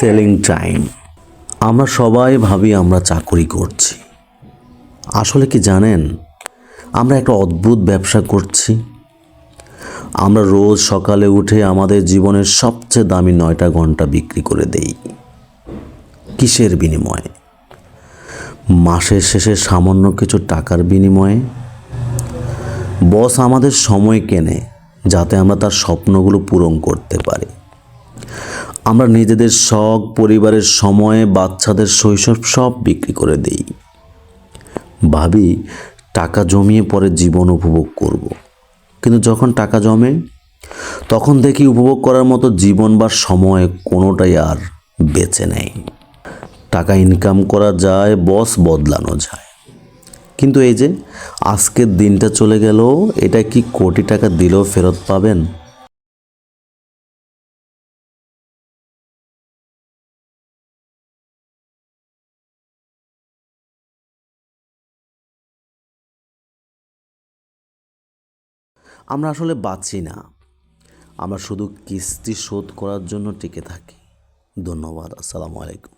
Selling time আমরা সবাই ভাবি আমরা চাকরি করছি। আসলে কি জানেন? আমরা একটা অদ্ভুত ব্যবসা করছি। আমরা রোজ সকালে উঠে আমাদের জীবনের সবচেয়ে দামি নয়টা ঘণ্টা বিক্রি করে দেই। কিসের বিনিময়ে? মাসের শেষে সামান্য কিছু টাকার বিনিময়ে? বস আমাদের সময় কেনে যাতে আমরা তার স্বপ্নগুলো পূরণ করতে পারি। আমরা নিজেদের শখ, পরিবারের সময়ে, বাচ্চাদের শৈশব সব বিক্রি করে দেই। ভাবি, টাকা জমিয়ে পরে জীবন উপভোগ করব। কিন্তু যখন টাকা জমে, তখন দেখি উপভোগ করার মতো জীবন বা সময় কোনোটাই আর বেঁচে নেই। টাকা ইনকাম করা যায় বস বদলানো যায়। কিন্তু এই যে, আজকের দিনটা চলে গেল, এটা কি কোটি টাকা দিলেও ফেরত পাবেন? আমরা আসলে বাঁচি না। আমরা শুধু কিস্তি শোধ করার জন্য টিকে থাকি। ধন্যবাদ। আসসালামু আলাইকুম।